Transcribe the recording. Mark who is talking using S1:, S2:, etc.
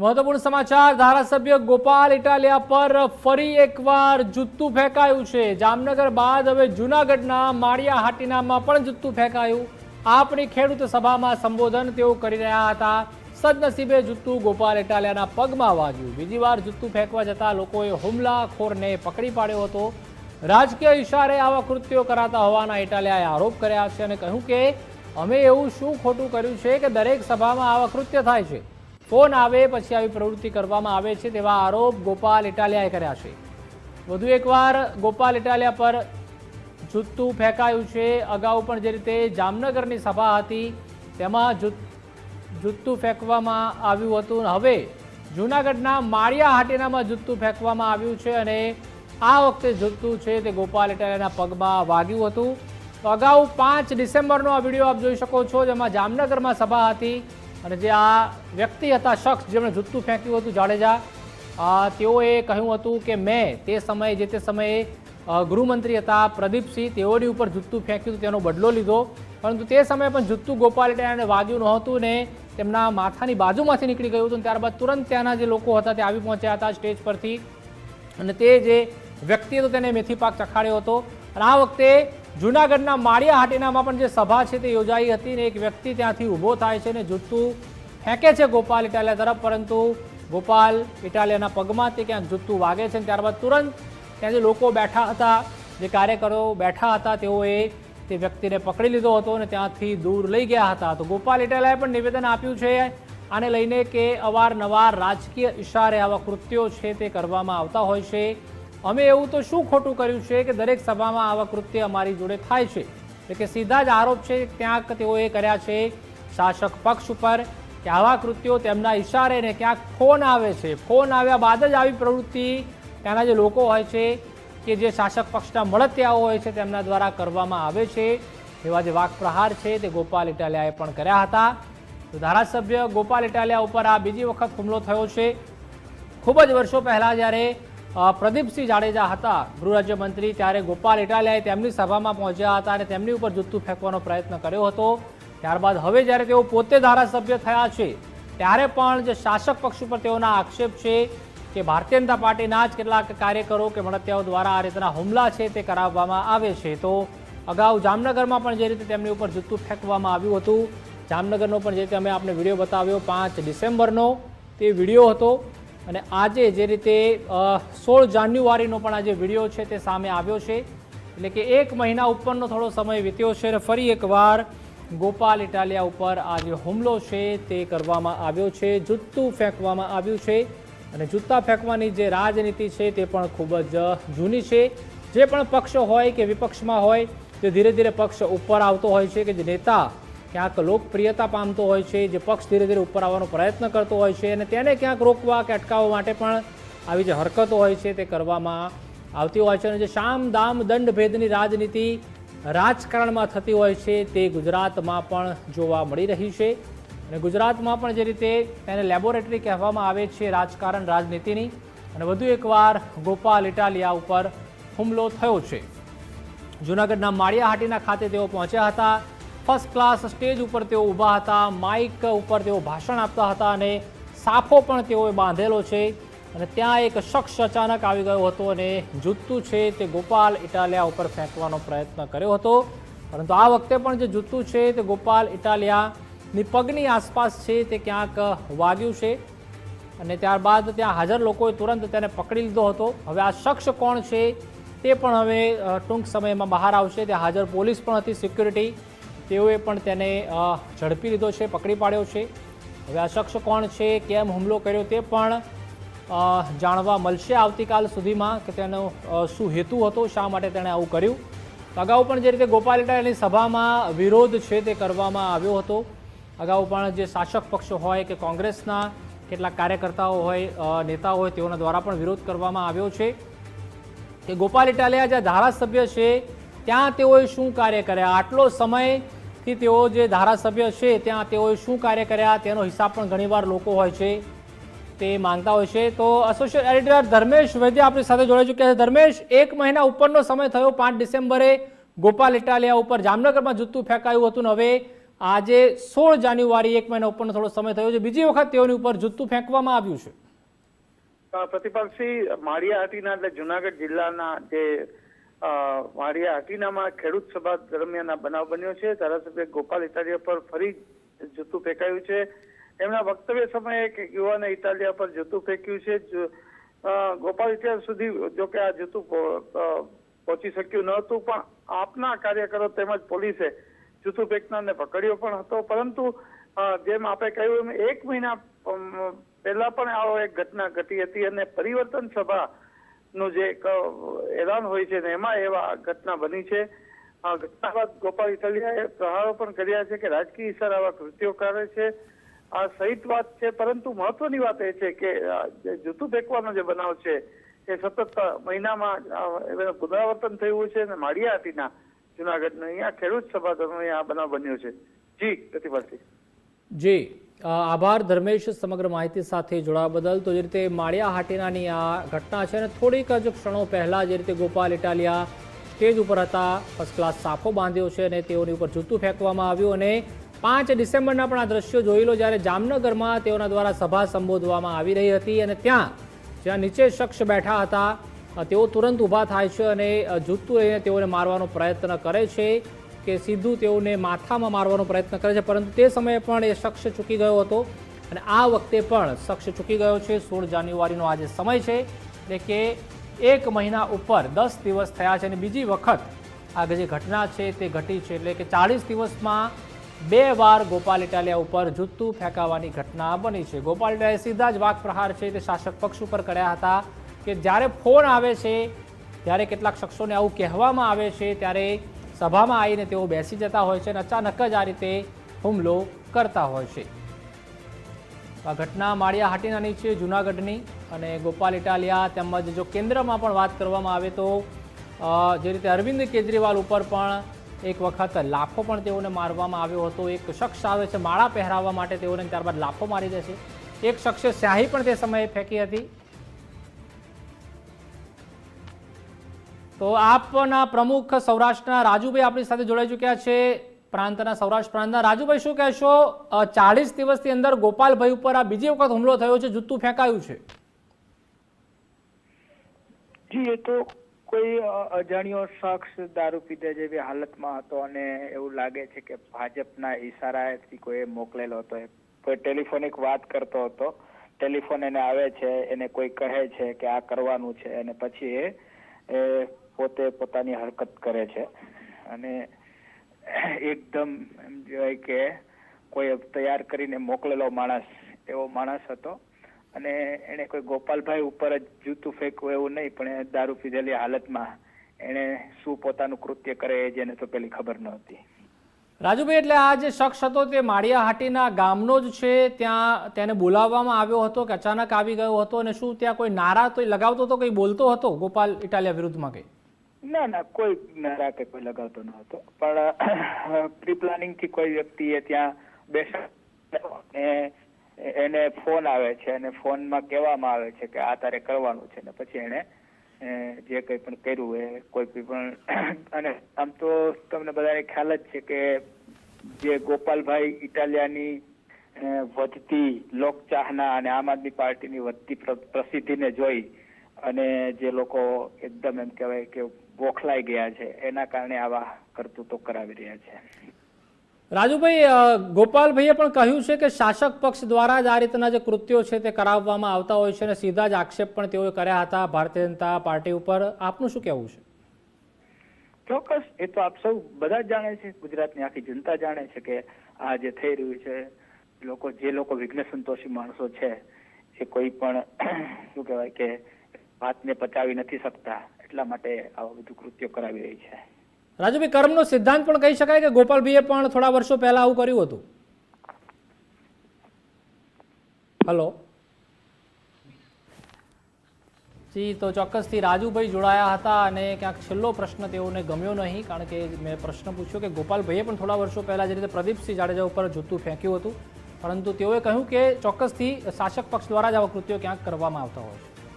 S1: મહત્વપૂર્ણ સમાચાર, ધારાસભ્ય ગોપાલ ઇટાલિયા પર ફરી એકવાર જૂતું ફેંકાયું છે. જામનગર બાદ હવે જૂનાગઢના માળિયા હાટીનામાં પણ જુત્તું ફેંકાયું. આપણી ખેડૂત સભામાં સંબોધન તેઓ કરી રહ્યા હતા. સદનસીબે જૂતું ગોપાલ ઇટાલિયાના પગમાં વાગ્યું. બીજી વાર જૂતું ફેંકવા જતા લોકોએ હુમલાખોરને પકડી પાડ્યો હતો. રાજકીય ઇશારે આવા કૃત્યો કરાતા હોવાના ઇટાલિયાએ આરોપ કર્યા છે અને કહ્યું કે અમે એવું શું ખોટું કર્યું છે કે દરેક સભામાં આવા કૃત્ય થાય છે? ફોન આવે, પછી આવી પ્રવૃત્તિ કરવામાં આવે છે તેવા આરોપ ગોપાલ ઇટાલિયાએ કર્યા છે. વધુ એકવાર ગોપાલ ઇટાલિયા પર જૂતું ફેંકાયું છે. અગાઉ પણ જે રીતે જામનગરની સભા હતી, તેમાં જુત- ફેંકવામાં આવ્યું હતું. હવે જૂનાગઢના માળિયા હાટીનામાં જુત્તું ફેંકવામાં આવ્યું છે અને આ વખતે જૂતું છે તે ગોપાલ ઇટાલિયાના પગમાં વાગ્યું હતું. તો અગાઉ પાંચ ડિસેમ્બરનો આ વીડિયો આપ જોઈ શકો છો, જેમાં જામનગરમાં સભા હતી. અને જે આ વ્યક્તિ હતા, શખ્સ જેમણે જૂતું ફેંક્યું હતું જાડેજા તેઓએ કહ્યું હતું કે મેં તે સમયે જે તે સમયે ગૃહમંત્રી હતા, પ્રદીપસિંહ, તેઓની ઉપર જૂતું ફેંક્યું હતું, તેનો બદલો લીધો. પરંતુ તે સમયે પણ જુત્તું ગોપાલ ઇટાલિયાને વાગ્યું નહોતું ને તેમના માથાની બાજુમાંથી નીકળી ગયું હતું ત્યારબાદ તુરંત ત્યાંના જે લોકો હતા તે આવી પહોંચ્યા હતા સ્ટેજ પરથી. અને તે જે વ્યક્તિ હતો તેને મેથી પાક ચખાડ્યો હતો. અને આ વખતે જૂનાગઢના માળિયા હાટીનામાં પણ જે સભા છે તે યોજાઈ હતી ને એક વ્યક્તિ ત્યાંથી ઊભો થાય છે ને જૂતું ફેંકે છે ગોપાલ ઇટાલિયા તરફ, પરંતુ ગોપાલ ઇટાલિયાના પગમાં તે ક્યાંક જૂતું વાગે છે ત્યારબાદ તુરંત ત્યાં જે લોકો બેઠા હતા, જે કાર્યકરો બેઠા હતા, તેઓએ તે વ્યક્તિને પકડી લીધો હતો અને ત્યાંથી દૂર લઈ ગયા હતા. તો ગોપાલ ઇટાલિયાએ પણ નિવેદન આપ્યું છે આને લઈને કે અવારનવાર રાજકીય ઇશારે આવા કૃત્યો છે તે કરવામાં આવતા હોય છે. અમે એવું તો શું ખોટું કર્યું છે કે દરેક સભામાં આવા કૃત્ય અમારી જોડે થાય છે? એટલે કે સીધા જ આરોપ છે, ક્યાંક તેઓએ કર્યા છે શાસક પક્ષ ઉપર કે આવા કૃત્યો તેમના ઇશારે ને ક્યાંક ફોન આવે છે. ફોન આવ્યા બાદ જ આવી પ્રવૃત્તિ ત્યાંના જે લોકો હોય છે કે જે શાસક પક્ષના મળતિયાઓ હોય છે તેમના દ્વારા કરવામાં આવે છે. એવા જે વાક પ્રહાર છે તે ગોપાલ ઇટાલિયાએ પણ કર્યા હતા. તો ધારાસભ્ય ગોપાલ ઇટાલિયા ઉપર આ બીજી વખત હુમલો થયો છે. ખૂબ જ વર્ષો પહેલાં જ્યારે પ્રદીપસિંહ જાડેજા હતા ગૃહ રાજ્યમંત્રી ત્યારે ગોપાલ ઇટાલિયાએ તેમની સભામાં પહોંચ્યા હતા અને તેમની ઉપર જુત્તું ફેંકવાનો પ્રયત્ન કર્યો હતો. ત્યારબાદ હવે જ્યારે તેઓ પોતે ધારાસભ્ય થયા છે, ત્યારે પણ જે શાસક પક્ષ ઉપર તેઓના આક્ષેપ છે કે ભારતીય જનતા પાર્ટીના જ કેટલાક કાર્યકરો કે મળતિયાઓ દ્વારા આ રીતના હુમલા છે તે કરાવવામાં આવે છે. તો અગાઉ જામનગરમાં પણ જે રીતે તેમની ઉપર જુત્તું ફેંકવામાં આવ્યું હતું, જામનગરનો પણ જે રીતે અમે આપને વીડિયો બતાવ્યો પાંચ ડિસેમ્બરનો તે વીડિયો હતો અને આજે જે રીતે સોળ જાન્યુઆરીનો પણ આજે વીડિયો છે તે સામે આવ્યો છે, એટલે કે એક મહિના ઉપરનો થોડો સમય વીત્યો છે અને ફરી એકવાર ગોપાલ ઇટાલિયા ઉપર આ જે હુમલો છે તે કરવામાં આવ્યો છે જૂતું ફેંકવામાં આવ્યું છે અને જૂતા ફેંકવાની જે રાજનીતિ છે તે પણ ખૂબ જ જૂની છે. જે પણ પક્ષ હોય કે વિપક્ષમાં હોય, તે ધીરે ધીરે પક્ષ ઉપર આવતો હોય છે કે જે નેતા ક્યાંક લોકપ્રિયતા પામતો હોય છે, જે પક્ષ ધીરે ધીરે ઉપર આવવાનો પ્રયત્ન કરતો હોય છે અને તેને ક્યાંક રોકવા કે અટકાવવા માટે પણ આવી જે હરકતો હોય છે તે કરવામાં આવતી હોય છે અને જે શામ દામ દંડ ભેદની રાજનીતિ રાજકારણમાં થતી હોય છે તે ગુજરાતમાં પણ જોવા મળી રહી છે. અને ગુજરાતમાં પણ જે રીતે તેને લેબોરેટરી કહેવામાં આવે છે રાજકારણ રાજનીતિની. અને વધુ એકવાર ગોપાલ ઇટાલિયા ઉપર હુમલો થયો છે. જૂનાગઢના માળિયા હાટીના ખાતે તેઓ પહોંચ્યા હતા. ફર્સ્ટ ક્લાસ સ્ટેજ ઉપર તેઓ ઊભા હતા, માઇક ઉપર તેઓ ભાષણ આપતા હતા અને સાફો પણ તેઓએ બાંધેલો છે અને ત્યાં એક શખ્સ અચાનક આવી ગયો હતો અને જૂતું છે તે ગોપાલ ઇટાલિયા ઉપર ફેંકવાનો પ્રયત્ન કર્યો હતો. પરંતુ આ વખતે પણ જે જૂતું છે તે ગોપાલ ઇટાલિયાની પગની આસપાસ છે તે ક્યાંક વાગ્યું છે અને ત્યારબાદ ત્યાં હાજર લોકોએ તુરંત તેને પકડી લીધો હતો. હવે આ શખ્સ કોણ છે તે પણ હવે ટૂંક સમયમાં બહાર આવશે. ત્યાં હાજર પોલીસ પણ હતી, સિક્યુરિટી. તેઓએ પણ તેને ઝડપી લીધો છે, પકડી પાડ્યો છે. હવે આ શખ્સ કોણ છે, કેમ હુમલો કર્યો તે પણ જાણવા મળશે આવતીકાલ સુધીમાં કે તેનો શું હેતુ હતો, શા માટે તેણે આવું કર્યું. અગાઉ પણ જે રીતે ગોપાલ ઇટાલિયાની સભામાં વિરોધ છે તે કરવામાં આવ્યો હતો. અગાઉ પણ જે શાસક પક્ષ હોય કે કોંગ્રેસના કેટલાક કાર્યકર્તાઓ હોય નેતાઓ હોય, તેઓના દ્વારા પણ વિરોધ કરવામાં આવ્યો છે. કે ગોપાલ ઇટાલિયા જે ધારાસભ્ય છે, ત્યાં તેઓએ શું કાર્ય કર્યા? આટલો સમયથી તેઓ જે ધારાસભ્ય છે, ત્યાં તેઓએ શું કાર્ય કર્યા તેનો હિસાબ પણ ઘણીવાર લોકો હોય છે, તે માંગતા હોય છે. તો એસોસિએટ એડિટર ધર્મેશ વૈદ્ય આપણી સાથે જોડાઈ ચૂક્યા છે. ધર્મેશ, એક મહિના ઉપરનો સમય થયો પાંચ ડિસેમ્બરે. ગોપાલ ઇટાલિયા ઉપર જામનગરમાં જૂતું ફેંકાયું હતું હવે આજે સોળ જાન્યુઆરી એક મહિના ઉપરનો થોડો સમય થયો છે. બીજી વખત તેઓની ઉપર જૂતું ફેંકવામાં આવ્યું છે.
S2: પ્રતિપક્ષી હાટીના એટલે જુનાગઢ જિલ્લાના જે માળિયા હાટીનામાં ખેડૂત સભા દરમિયાન બનાવ બન્યો છે. ધારાસભ્ય ગોપાલ ઇટાલિયા પર ફરી જૂતું ફેંકાયું છે. એમના વક્તવ્ય સમયે એક યુવાને ઇટાલિયા પર જૂતું ફેંક્યું છે. ગોપાલ ઇટાલિયા સુધી જો કે આ જૂતું પહોંચી શક્યું ન હતું, પણ આપના કાર્યકરો તેમજ પોલીસે જૂતું ફેંકનારને પકડ્યો પણ હતો. પરંતુ જેમ આપણે કહ્યું એમ, એક મહિના પહેલા પણ આવો એક ઘટના ઘટી હતી અને પરિવર્તન સભા નું જે એલાન હોય છે એમાં એવા ઘટના બની છે. ઘટના બાદ ગોપાલ ઇટલિયાએ પ્રહારો પણ કર્યા છે કે રાજકીય ઇશારા આવા કૃત્યો કરે છે. આ સહિત વાત છે, પરંતુ મહત્વની વાત એ છે કે જૂતું ફેંકવાનો જે બનાવ છે, એ સતત મહિનામાં એનું પુનરાવર્તન થયું છે અને માળિયા હાટીના અહીંયા ખેડૂત સભા આ બનાવ બન્યો છે. જી પ્રતિભાસિંહ
S1: જી. આભાર ધર્મેશ સમગ્ર માહિતી સાથે જોડાવા બદલ. તો જે રીતે માળિયા હાટીનાની આ ઘટના છે અને થોડીક જ ક્ષણો પહેલાં જે રીતે ગોપાલ ઇટાલિયા સ્ટેજ ઉપર હતા, ફર્સ્ટ ક્લાસ સાફો બાંધ્યો છે અને તેઓની ઉપર જૂતું ફેંકવામાં આવ્યું અને પાંચ ડિસેમ્બરના પણ આ દ્રશ્યો જોઈ લો જ્યારે જામનગરમાં તેઓના દ્વારા સભા સંબોધવામાં આવી રહી હતી અને ત્યાં જ્યાં નીચે શખ્સ બેઠા હતા તેઓ તુરંત ઊભા થાય છે અને જૂતું લઈને તેઓને મારવાનો પ્રયત્ન કરે છે. કે સીધું તેઓને માથામાં મારવાનો પ્રયત્ન કરે છે. પરંતુ તે સમયે પણ એ શખ્સ ચૂકી ગયો હતો. અને આ વખતે પણ શખ્સ ચૂકી ગયો છે. સોળ જાન્યુઆરીનો આજે સમય છે એટલે કે એક મહિના ઉપર દસ દિવસ થયા છે. અને બીજી વખત આ જે ઘટના છે તે ઘટી છે એટલે કે ચાળીસ દિવસમાં બે વાર ગોપાલ ઇટાલિયા ઉપર જૂતું ફેંકાવાની ઘટના બની છે. ગોપાલ ઇટાલિયાએ સીધા જ વાક પ્રહાર છે તે શાસક પક્ષ ઉપર કર્યા હતા કે જ્યારે ફોન આવે છે, ત્યારે કેટલાક શખ્સોને આવું કહેવામાં આવે છે, ત્યારે સભામાં આવીને તેઓ બેસી જતા હોય છે અને અચાનક જ આ રીતે હુમલો કરતા હોય છે. આ ઘટના માળિયા હાટીનાની છે, જૂનાગઢની અને ગોપાલ ઇટાલિયા તેમજ જો કેન્દ્રમાં પણ વાત કરવામાં આવે તો જે રીતે અરવિંદ કેજરીવાલ ઉપર પણ એક વખત લાફો પણ તેઓને મારવામાં આવ્યો હતો. એક શખ્સ આવે છે, માળા પહેરાવવા માટે તેઓને ત્યારબાદ લાફો મારી દે છે એક શખ્સે સ્યાહી પણ તે સમયે ફેંકી હતી. તો આપના પ્રમુખ સૌરાષ્ટ્રના રાજુભાઈ આપણી સાથે જોડાઈ ચૂક્યા છે. પ્રાંતના સૌરાષ્ટ્ર પ્રાંતના રાજુભાઈ, શું કહેશો? ચાલીસ દિવસની અંદર ગોપાલભાઈ ઉપર આ બીજી વખત હુમલો થયો છે જૂતું ફેંકાયું છે.
S3: જી, એ તો કોઈ અજાણ્યો શખ્સ દારૂ પીધા જેવી હાલતમાં હતો અને એવું લાગે છે કે ભાજપના ઈશારાથી કોઈ મોકલેલો હતો. કોઈ ટેલિફોનિક વાત કરતો હતો. ટેલિફોન એને આવે છે, એને કોઈ કહે છે કે આ કરવાનું છે અને પછી એ પોતે પોતાની હરકત કરે છે. અને એકદમ એમ કહેવાય કે કોઈ તૈયાર કરીને મોકલેલો માણસ, એવો માણસ હતો. અને એણે કોઈ ગોપાલભાઈ ઉપર જ જૂતું ફેંકવું એવું નહીં, પણ દારૂ પીધેલી હાલતમાં એણે શું પોતાનું કૃત્ય કરે એ જેને તો પેલી ખબર નહોતી.
S1: રાજુભાઈ, એટલે આ જે શખ્સ હતો તે માળિયાહાટીના ગામનો જ છે, ત્યાં તેને બોલાવવામાં આવ્યો હતો કે અચાનક આવી ગયો હતો અને શું ત્યાં કોઈ નારા તો લગાવતો હતો, કંઈ બોલતો હતો ગોપાલ ઇટાલિયા વિરુદ્ધમાં કંઈ?
S3: ના ના, કોઈ નારા કે કોઈ લગાવતો ન હતો. પણ પ્રી પ્લાનિંગથી કોઈ વ્યક્તિએ ત્યાં બેસા એને ફોન આવે છે અને ફોનમાં કહેવામાં આવે છે કે આ તારે કરવાનું છે ને પછી એને જે કંઈ પણ કર્યું એ કોઈ પણ, અને આમ તો તમને બધાને ખ્યાલ જ છે કે જે ગોપાલભાઈ ઇટાલિયાની વધતી લોકચાહના અને આમ આદમી પાર્ટીની વધતી પ્રસિદ્ધિને જોઈ અને જે લોકો એકદમ એમ કહેવાય કે બોખલાઈ ગયા છે. એના કારણે આવા કરતૂતો કરાવી રહ્યા છે.
S1: રાજુભાઈ ગોપાલભાઈએ પણ કહ્યું છે કે શાસક પક્ષ દ્વારા જ આ રીતના જે કૃત્યો છે તે કરાવવામાં આવતા હોય છે અને સીધા જ આક્ષેપ પણ તેઓએ કર્યા હતા ભારતીય જનતા પાર્ટી ઉપર. આપનું શું કહેવું છે?
S3: ચોક્કસ. એ તો આપ સૌ બધા જ જાણે છે. ગુજરાતની આખી જનતા જાણે છે કે આ જે થઈ રહ્યું છે લોકો જે લોકો વિઘ્ન સંતોષી માણસો છે એ કોઈ પણ શું કહેવાય કે વાતને પચાવી નથી શકતા. એટલા માટે આવા બધું કૃત્યો કરાવી રહી છે.
S1: રાજુભાઈ, કર્મનો સિદ્ધાંત પણ કહી શકાય કે ગોપાલભાઈએ પણ થોડા વર્ષો પહેલા આવું કર્યું હતું? હલો? જી, તો ચોક્કસથી રાજુભાઈ જોડાયા હતા અને ક્યાંક છેલ્લો પ્રશ્ન તેઓને ગમ્યો નહીં, કારણ કે મેં પ્રશ્ન પૂછ્યો કે ગોપાલભાઈએ પણ થોડા વર્ષો પહેલાં જે રીતે પ્રદીપસિંહ જાડેજા ઉપર જૂતું ફેંક્યું હતું, પરંતુ તેઓએ કહ્યું કે ચોક્કસથી શાસક પક્ષ દ્વારા જ આવા કૃત્યો ક્યાંક કરવામાં આવતા હોય છે.